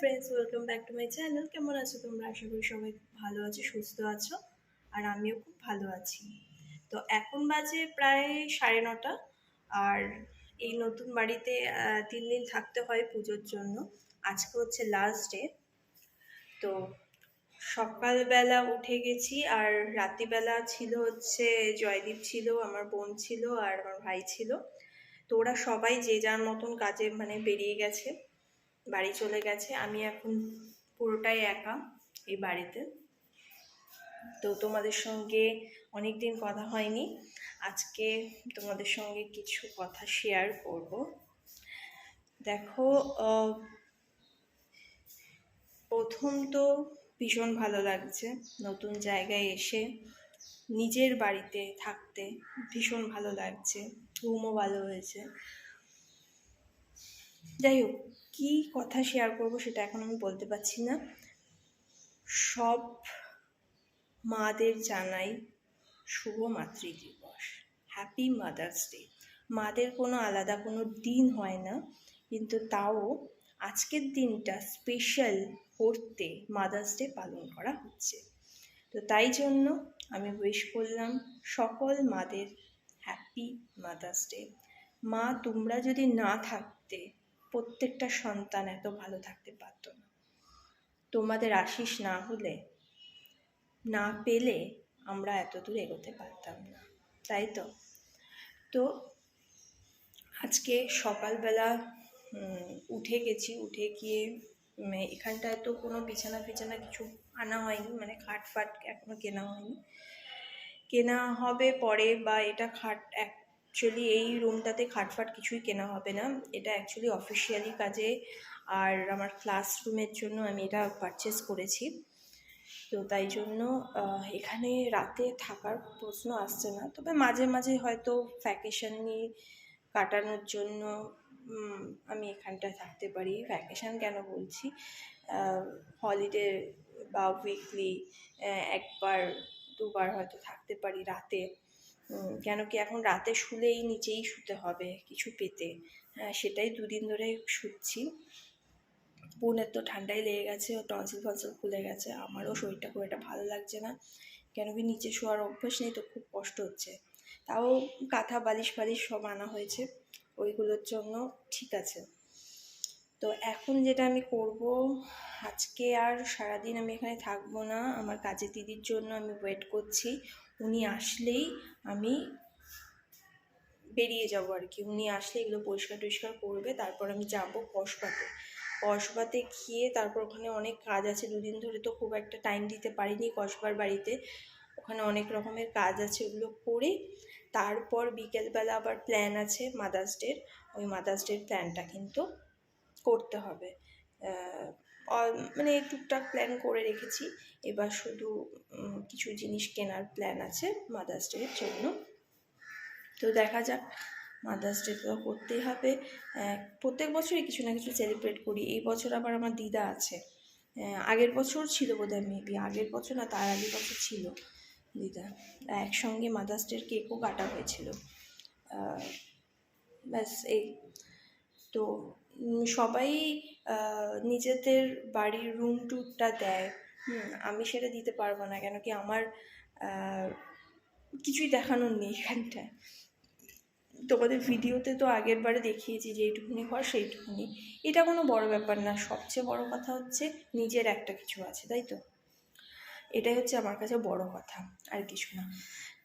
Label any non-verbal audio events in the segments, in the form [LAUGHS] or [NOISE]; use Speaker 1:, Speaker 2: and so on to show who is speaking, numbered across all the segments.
Speaker 1: Friends welcome back to my channel কেমন আছো তোমরা? আশা করি সবাই ভালো আছো, সুস্থ আছো, আর আমিও খুব ভালো আছি। তো এখন বাজে প্রায় সাড়ে নটা, আর এই নতুন বাড়িতে তিন দিন থাকতে হয় পুজোর জন্য। আজকে হচ্ছে লাস্ট ডে তো সকালবেলা উঠে গেছি, আর রাত্রিবেলা ছিল হচ্ছে, জয়দীপ ছিল, আমার বোন ছিল, আর আমার ভাই ছিল। তো ওরা সবাই যে যার মতন কাজে মানে বেরিয়ে গেছে। বাড়ি চলে গেছে। আমি এখন পুরোটাই একা এই বাড়িতে। তো তোমাদের সঙ্গে অনেক দিন কথা হয়নি। আজকে তোমাদের সঙ্গে কিছু কথা শেয়ার করব। দেখো প্রথম তো ভীষণ ভালো লাগছে। নতুন জায়গায় এসে নিজের বাড়িতে থাকতে ভীষণ ভালো লাগছে। ঘুমও ভালো হয়েছে। যাই হোক কী কথা শেয়ার করব সেটা এখন আমি বলতে পারছি না। সব মাদের জানাই শুভ মাতৃ দিবস। হ্যাপি মাদার্স ডে মাদের কোনো আলাদা কোনো দিন হয় না, কিন্তু তাও আজকের দিনটা স্পেশাল করতে মাদার্স ডে পালন করা হচ্ছে। তো তাই জন্য আমি উইশ করলাম সকল মাদের হ্যাপি মাদার্স ডে মা, তোমরা যদি না থাকতে প্রত্যেকটা সন্তান এত ভালো থাকতে পারতো না। তোমাদের আশিস না হলে, না পেলে আমরা এত দূর এগোতে পারতাম না, তাই তো? তো আজকে সকালবেলা উঠে গেছি, উঠে গিয়ে এখানটায় তো কোনো বিছানা ফিছানা কিছু আনা হয়নি মানে খাট ফাট এখনও কেনা হয়নি। কেনা হবে পরে বা এটা খাট অ্যাকচুয়ালি এই রুমটাতে খাটফাট কিছুই কেনা হবে না। এটা অ্যাকচুয়ালি অফিসিয়ালি কাজে আর আমার ক্লাসরুমের জন্য আমি এটা পারচেস করেছি। তো তাই জন্য এখানে রাতে থাকার প্রশ্ন আসছে না। তবে মাঝে মাঝে হয়তো ভ্যাকেশন নিয়ে কাটানোর জন্য আমি এখানটায় থাকতে পারি। ভ্যাকেশন কেন বলছি? হলিডে বা উইকলি একবার, দুবার হয়তো থাকতে পারি রাতে। কেন কি এখন রাতে শুলেই নিচেই শুতে হবে কিছু পেতে। হ্যাঁ, সেটাই দুদিন ধরে শুচ্ছি। বোনের তো ঠান্ডাই লেগে গেছে ও টনসিল ফনসিল খুলে গেছে আমারও শরীরটা খুব একটা ভালো লাগছে না। কেন কি নিচে শোয়ার অভ্যাস নেই তো খুব কষ্ট হচ্ছে। তাও কাঁথা বালিশ ফালিশ সব আনা হয়েছে ওইগুলোর জন্য ঠিক আছে। তো এখন যেটা আমি করব আজকে আর সারাদিন আমি এখানে থাকব না আমার কাজের দিদির জন্য আমি ওয়েট করছি। উনি আসলেই আমি বেরিয়ে যাব আর কি। উনি আসলে এগুলো পরিষ্কার টরিষ্কার করবে, তারপর আমি যাব কসবাতে কসবাতে গিয়ে তারপর ওখানে অনেক কাজ আছে, দুদিন ধরে তো খুব একটা টাইম দিতে পারিনি কসবার বাড়িতে। ওখানে অনেক রকমের কাজ আছে ওগুলো করে, তারপর বিকেলবেলা আবার প্ল্যান আছে মাদার্স ডের ওই মাদার্স ডের প্ল্যানটা কিন্তু করতে হবে। মানে টুকটাক প্ল্যান করে রেখেছি। এবার শুধু কিছু জিনিস কেনার প্ল্যান আছে মাদার্স ডের জন্য। তো দেখা যাক মাদার্স ডে তো করতেই হবে। প্রত্যেক বছরই কিছু না কিছু সেলিব্রেট করি। এই বছর আবার আমার দিদা আছে। আগের বছর ছিল বোধহয় মেবি আগের বছর না, তার আগের বছর ছিল দিদা। একসঙ্গে মাদার্স ডের কেকও কাটা হয়েছিল। ব্যাস এই। তো সবাই নিজেদের বাড়ির রুম ট্যুরটা দেয়। আমি সেটা দিতে পারব না কেন কি আমার কিছুই দেখানোর নেই এখানটায় তোমাদের ভিডিওতে তো আগের বারে দেখিয়েছি যে এইটুকুনি ঘর সেইটুকুনি। এটা কোনো বড় ব্যাপার না, সবচেয়ে বড় কথা হচ্ছে নিজের একটা কিছু আছে, তাই তো? এটাই হচ্ছে আমার কাছে বড় কথা, আর কিছু না।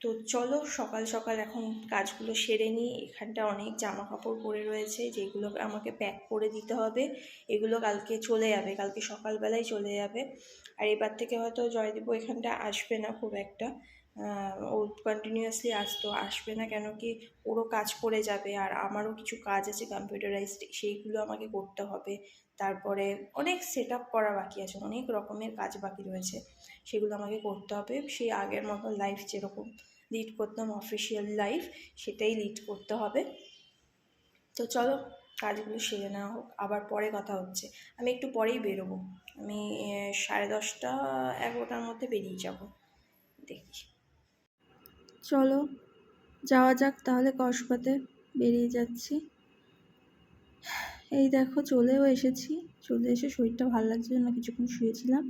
Speaker 1: তো চলো সকাল সকাল এখন কাজগুলো সেরে নিই। এখানটা অনেক জামা কাপড় পরে রয়েছে, যেগুলো আমাকে প্যাক করে দিতে হবে। এগুলো কালকে চলে যাবে, কালকে সকালবেলায় চলে যাবে। আর এবার থেকে হয়তো জয়দীপ এখানটা আসবে না খুব একটা। ও কন্টিনিউয়াসলি আসতো আসবে না কেন কি ওরও কাজ পড়ে যাবে। আর আমারও কিছু কাজ আছে কম্পিউটারাইজড সেইগুলো আমাকে করতে হবে। তারপরে অনেক সেট আপ করা বাকি আছে, অনেক রকমের কাজ বাকি রয়েছে। সেগুলো আমাকে করতে হবে। সেই আগের মতো লাইফ যেরকম লিড করতাম অফিসিয়াল লাইফ সেটাই লিড করতে হবে। তো চলো, কাজগুলো সেরে নেওয়া হোক। আবার পরে কথা হচ্ছে। আমি একটু পরেই বেরোবো। আমি সাড়ে দশটা, এগারোটার মধ্যে বেরিয়ে যাব। দেখি। চলো, যাওয়া যাক তাহলে কসবাতে বেরিয়ে যাচ্ছি। এই দেখো চলেও এসেছি। চলে এসে শরীরটা ভালো লাগছে না, কিছুক্ষণ শুয়েছিলাম।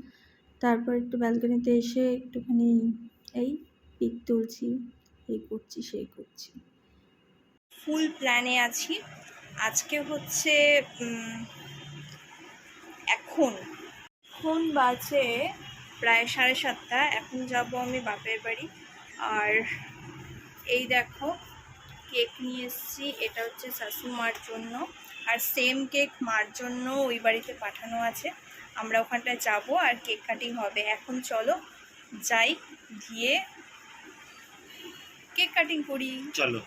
Speaker 1: তারপর একটু ব্যালকনিতে এসে একটুখানি এই পিক তুলছি, এই করছি, সেই করছি। ফুল প্ল্যানে আছি। আজকে হচ্ছে এখন। এখন বাজে প্রায় সাড়ে সাতটা। এখন যাব আমি বাপের বাড়ি। আর এই দেখো, কেক নিয়ে এসেছি। এটা হচ্ছে শাশুমার জন্য। আর সেম কেক মার জন্য ওই বাড়িতে পাঠানো আছে। আমরা ওখানটায় যাব আর কেক কাটিং হবে। এখন চলো যাই গিয়ে কেক কাটিং করি।
Speaker 2: চলো।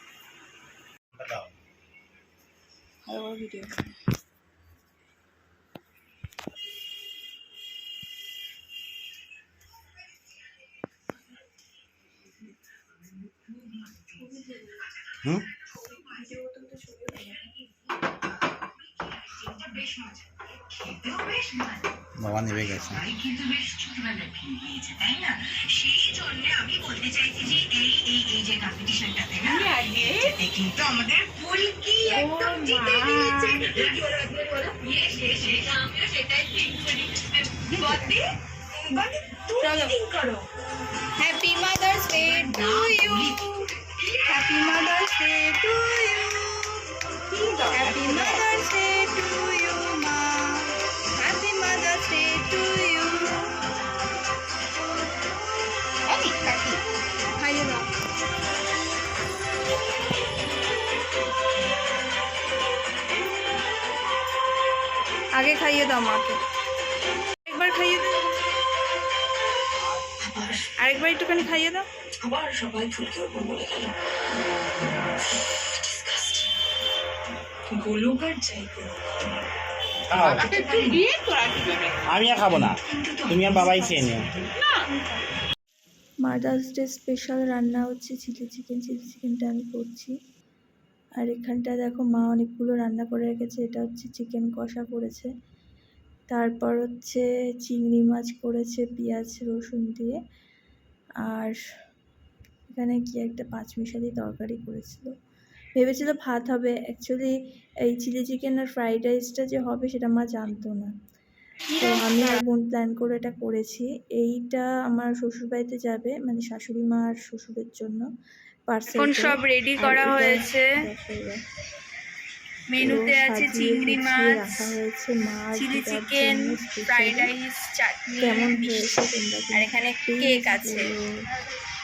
Speaker 1: ভিডিও
Speaker 2: বাবা নেবে গেছে।
Speaker 3: কিন্তু বেশ ছোটবেলায় ফিরে গিয়েছে তাই না? সেই জন্য আমি বলতে চাইছি যে এই এই এই যে কম্পিটিশনটাতে না? এটাতে কিন্তু আমাদের ফুলকি একদম জিতে গিয়েছে। বলো, তুমি বলো। Yes, yes, yes, আমিও সেটাই think করি। বদ্দি, বদ্দি, তুমি
Speaker 1: চলো।
Speaker 3: করো।
Speaker 1: Happy mother's day to you happy mother's day to you happy খাইয়ে দাও মাকে। একবার খাইয়ে দাও। আরেকবার একটুখানি খাইয়ে দাও।
Speaker 3: আবার সবাই ফুলকে ওপর বলে গেল। গোলক আর যাই করুক
Speaker 2: খাও আমি আর খাব না। তুমি আর বাবাই খেয়ে নিও।
Speaker 1: মাদার্স ডে স্পেশাল রান্না হচ্ছে চিলি চিকেন চিলি চিকেনটা আমি করছি। আর এখানটা দেখো মা অনেকগুলো রান্না করে রেখেছে। এটা হচ্ছে চিকেন কষা করেছে। তারপর হচ্ছে চিংড়ি মাছ করেছে পেঁয়াজ রসুন দিয়ে। আর এখানে কি একটা পাঁচমিশালি তরকারি করেছিল। ভেবেছিল ভাত হবে। অ্যাকচুয়ালি এই চিলি চিকেন আর ফ্রাইড রাইসটা যে হবে সেটা মা জানতো না। তো আমি আর বোন প্ল্যান করে এটা করেছি। এইটা আমার শ্বশুরবাড়িতে যাবে মানে শাশুড়ি মা আর শ্বশুরের জন্য পার্সেল
Speaker 4: সব রেডি করা হয়েছে। মেনুতে আছে চিংড়ি মাছ চিলি চিকেন ফ্রাইড রাইস চাটনি
Speaker 1: কেমন। হয়েছে
Speaker 4: আর এখানে কেক আছে।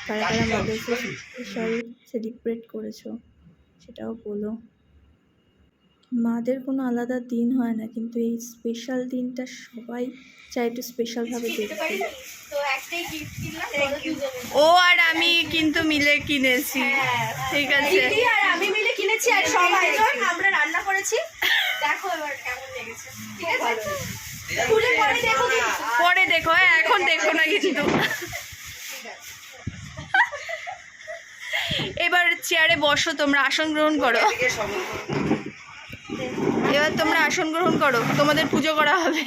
Speaker 1: কারা কারা মাদার্স স্পেশাল সেলিব্রেট করেছ সেটাও বলো। মাদের কোনো আলাদা দিন হয় না কিন্তু এই স্পেশাল দিনটা সবাই চায় একটু স্পেশালভাবে দেখতে।
Speaker 4: ও আর আমি কিন্তু মিলে কিনেছি। ঠিক আছে।
Speaker 5: দিদি আর আমি মিলে কিনেছি আর সবাই আমরা রান্না করেছি। দেখো এবার কেমন লেগেছে। ঠিক আছে? খুলে পরে দেখো
Speaker 4: পরে দেখো হ্যাঁ, এখন দেখো না কিন্তু। এবার চেয়ারে বসো তোমরা আসন গ্রহণ করো। এবার তোমরা আসন গ্রহণ করো তোমাদের পুজো করা হবে।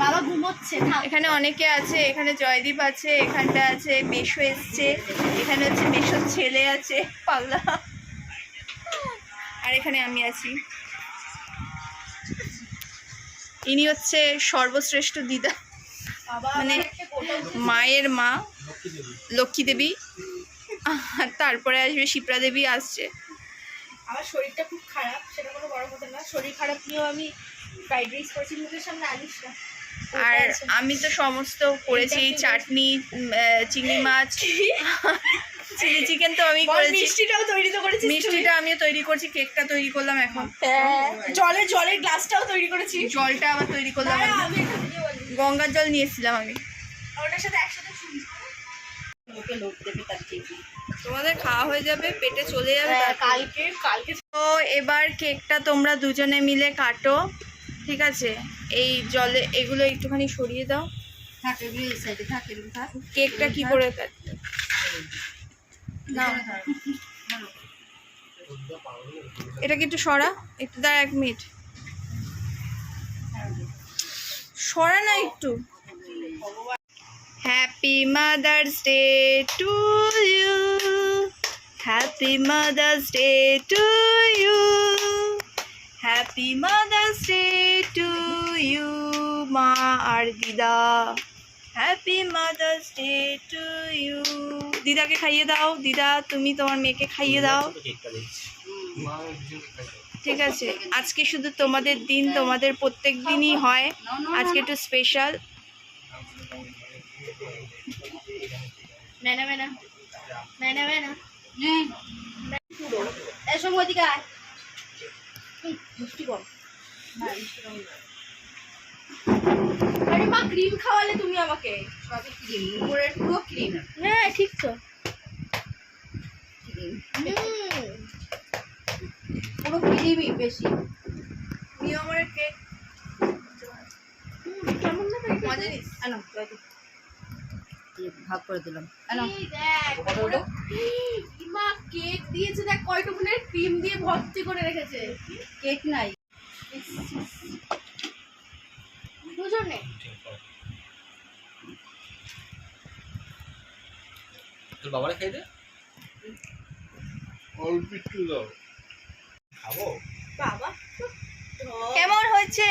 Speaker 5: বাবা ঘুমোচ্ছে
Speaker 4: এখানে অনেকে আছে এখানে জয়দীপ আছে এখানটা আছে মেশো এসছে এখানে হচ্ছে মেশোর ছেলে আছে পাগলা। আর এখানে আমি আছি। ইনি হচ্ছে সর্বশ্রেষ্ঠ দিদা। মানে মায়ের মা লক্ষ্মী দেবী। আর তারপরে আসবে শিপ্রা দেবী আসছে।
Speaker 5: আমার শরীরটা খুব খারাপ সেটা কোনো বড় কথা না। শরীর খারাপ নিয়েও আমি ফ্রাইড রাইস করেছি মুখের সামনে আনিস না
Speaker 4: আর আমি তো সমস্ত করেছি চাটনি চিংড়ি মাছ [LAUGHS] চিলি চিকেন তো আমি করেছি।
Speaker 5: মিষ্টিটাও তৈরি তো করেছিস তুই।
Speaker 4: মিষ্টিটা আমিও তৈরি করছি কেকটা তৈরি করলাম এখন।
Speaker 5: হ্যাঁ জলের জলের গ্লাসটাও তৈরি করেছি।
Speaker 4: জলটা আবার তৈরি করলাম
Speaker 5: আমি
Speaker 4: গঙ্গার জল নিয়ে এসেছিলাম আমি।
Speaker 5: ওটার সাথে একসাথে
Speaker 4: তোমাদের খাওয়া হয়ে যাবে পেটে চলে যাবে
Speaker 5: হ্যাঁ, কালকে কালকে
Speaker 4: তো এবার কেকটা তোমরা দুজনে মিলে কাটো। ঠিক আছে? এই জলে এগুলো একটুখানি সরিয়ে দাও। কেকটা কি করে কাটতে না এটা কি একটু সরা। একটু দাঁড়া এক মিনিট। সরা না একটু। Happy mother's day to you happy mother's day to you happy mother's day to you মা আর দিদা happy mother's day to you দিদাকে খাইয়ে দাও দিদা তুমি তোমার মেয়েকে খাইয়ে দাও। ঠিক আছে। আজকে শুধু তোমাদের দিন তোমাদের প্রত্যেক দিনই হয়। আজকে একটু স্পেশাল
Speaker 5: ম্যানা ম্যানা ম্যানা ম্যানা এসব ওদিকে আয়। মিষ্টি কম না, মিষ্টি কম না। আরে মা ক্রিম খাওয়ালে তুমি আমাকে। সবই ক্রিম উপরের পুরো ক্রিম হ্যাঁ ঠিক তো। পুরো ক্রিমই বেশি।
Speaker 4: নিও আমার কেক
Speaker 5: কেমন না
Speaker 4: মজা নিস।
Speaker 5: আনো ভাগ করে দিলাম। মা কেক দিয়েছে দেখ কয়টুকুনের ক্রিম দিয়ে ভর্তি করে রেখেছে। কেক নাই। দুজনে?
Speaker 6: তোর বাবারে খাই দে।
Speaker 7: অল্প একটু দাও।
Speaker 2: খাব?
Speaker 5: বাবা
Speaker 4: কেমন হয়েছে?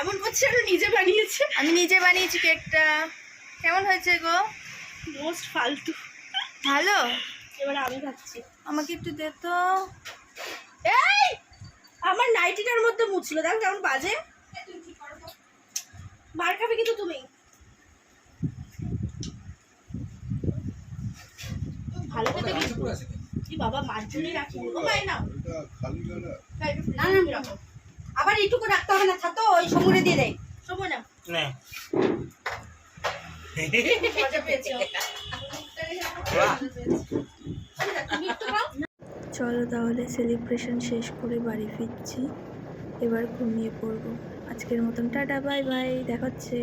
Speaker 5: এমন করছে নিজে বানিয়েছে।
Speaker 4: আমি নিজে বানিয়েছি কেকটা। কেমন হয়েছে গো?
Speaker 5: মোস্ট ফালতু।
Speaker 4: ভালো?
Speaker 5: এবার আমি খাচ্ছি।
Speaker 4: আমাকে একটু দে তো।
Speaker 5: এই! আমার নাইটিটার মধ্যে মুছলো। দেখ কেমন বাজে। মার খাবে কিন্তু তুমি। ভালো কিন্তু কি বাবা মার জন্যই রাখি। ও মাই না। না না রাখো আবার এইটুকু রাখতে হবে না। ছাতো ওই সমুরে দিয়ে দেয় সময় না
Speaker 2: না
Speaker 5: মজা পেয়েছে তুমি একটু খাও
Speaker 1: চলো তাহলে সেলিব্রেশন শেষ করে বাড়ি ফিরছি। এবার ঘুমিয়ে পড়ব। আজকের মতন টাটা বাই বাই দেখাচ্ছে